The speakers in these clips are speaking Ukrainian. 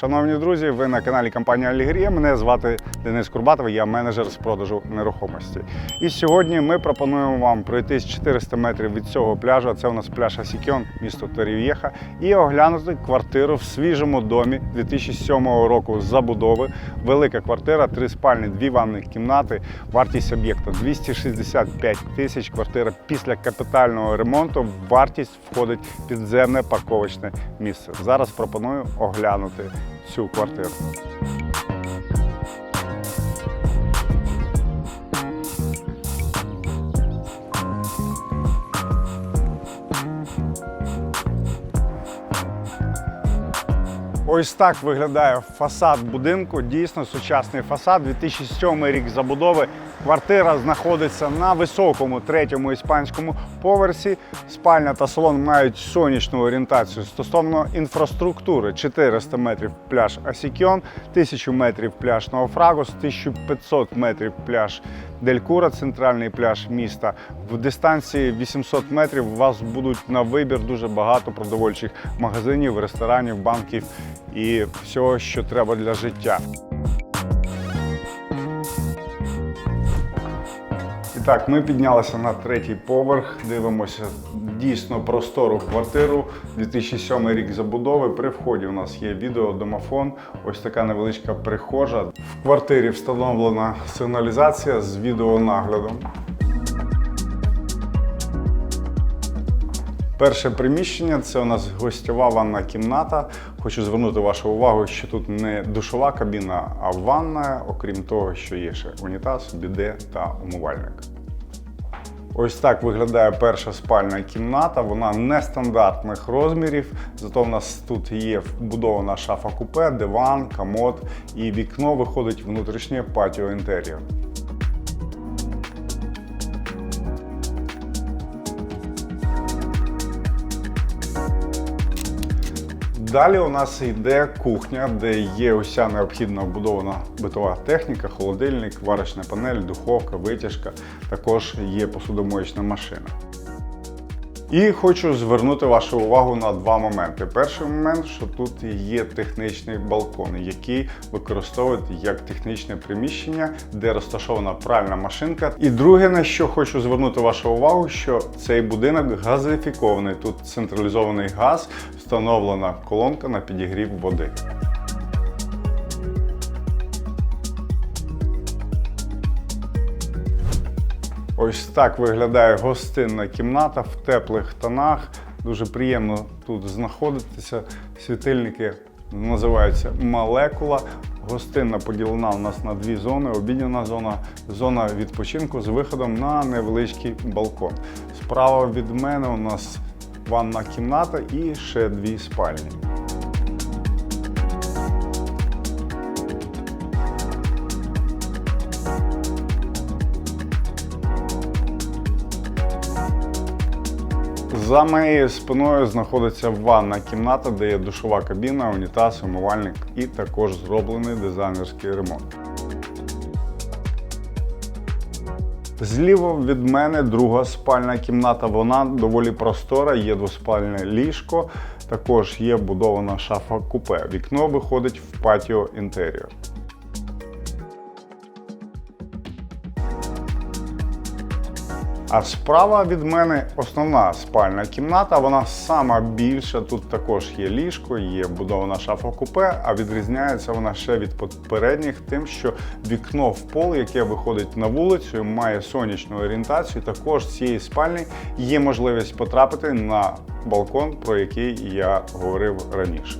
Шановні друзі, ви на каналі компанії Алігрія. Мене звати Денис Курбатов, я менеджер з продажу нерухомості. І сьогодні ми пропонуємо вам пройтись 400 метрів від цього пляжу. Це у нас пляж Асікьон, місто Торів'єха, і оглянути квартиру в свіжому домі 2007 року забудови. Велика квартира, три спальні, дві ванні кімнати. Вартість об'єкту 265 тисяч. Квартира після капітального ремонту. Вартість входить підземне парковочне місце. Зараз пропоную оглянути цю квартиру. Ось так виглядає фасад будинку. Дійсно сучасний фасад. 2007 рік забудови. Квартира знаходиться на високому третьому іспанському поверсі. Спальня та салон мають сонячну орієнтацію стосовно інфраструктури. 400 метрів пляж Асікьон, 1000 метрів пляж Наофрагос, 1500 метрів пляж Делькура, центральний пляж міста. В дистанції 800 метрів у вас будуть на вибір дуже багато продовольчих магазинів, ресторанів, банків і всього, що треба для життя. І так, ми піднялися на третій поверх, дивимося дійсно простору квартиру. 2007 рік забудови. При вході у нас є відеодомофон. Ось така невеличка прихожа. В квартирі встановлена сигналізація з відеонаглядом. Перше приміщення це у нас гостьова ванна кімната. Хочу звернути вашу увагу, що тут не душова кабіна, а ванна, окрім того, що є ще унітаз, біде та умивальник. Ось так виглядає перша спальна кімната. Вона нестандартних розмірів. Зато в нас тут є вбудована шафа купе, диван, комод і вікно виходить внутрішнє патіо інтер'єр. Далі у нас йде кухня, де є уся необхідна вбудована битова техніка, холодильник, варочна панель, духовка, витяжка. Також є посудомоєчна машина. І хочу звернути вашу увагу на два моменти. Перший момент, що тут є технічний балкон, який використовують як технічне приміщення, де розташована пральна машинка. І друге, на що хочу звернути вашу увагу, що цей будинок газифікований. Тут централізований газ, встановлена колонка на підігрів води. Ось так виглядає гостинна кімната в теплих тонах. Дуже приємно тут знаходитися. Світильники називаються молекула. Гостинна поділена у нас на дві зони: обідняна зона, зона відпочинку з виходом на невеличкий балкон. Справа від мене у нас ванна кімната і ще дві спальні. За моєю спиною знаходиться ванна кімната, де є душова кабіна, унітаз, умивальник і також зроблений дизайнерський ремонт. Зліва від мене друга спальна кімната. Вона доволі простора, є двоспальне ліжко, також є будована шафа купе. Вікно виходить в патіо інтер'єр. А справа від мене основна спальна кімната. Вона сама більша. Тут також є ліжко, є будована шафа купе, а відрізняється вона ще від попередніх, тим, що вікно в пол, яке виходить на вулицю, має сонячну орієнтацію. Також з цієї спальні є можливість потрапити на балкон, про який я говорив раніше.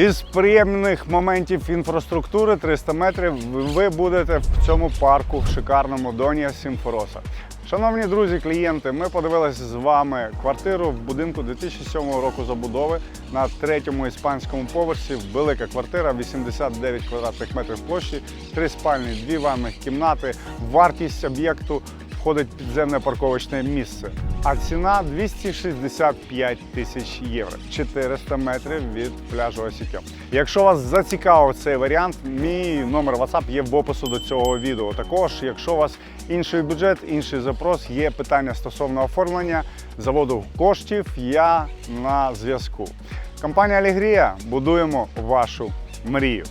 Із приємних моментів інфраструктури 300 метрів ви будете в цьому парку в шикарному Донія Сімфороса. Шановні друзі, клієнти, ми подивилися з вами квартиру в будинку 2007 року забудови на третьому іспанському поверсі. Велика квартира, 89 квадратних метрів площі, три спальні, дві ванних кімнати. Вартість об'єкту входить підземне парковочне місце. А ціна 265 тисяч євро, 400 метрів від пляжу Осікьо. Якщо вас зацікавив цей варіант, мій номер WhatsApp є в опису до цього відео. Також, якщо у вас інший бюджет, інший запрос, є питання стосовно оформлення заводу коштів, я на зв'язку. Компанія Алігрія будуємо вашу мрію.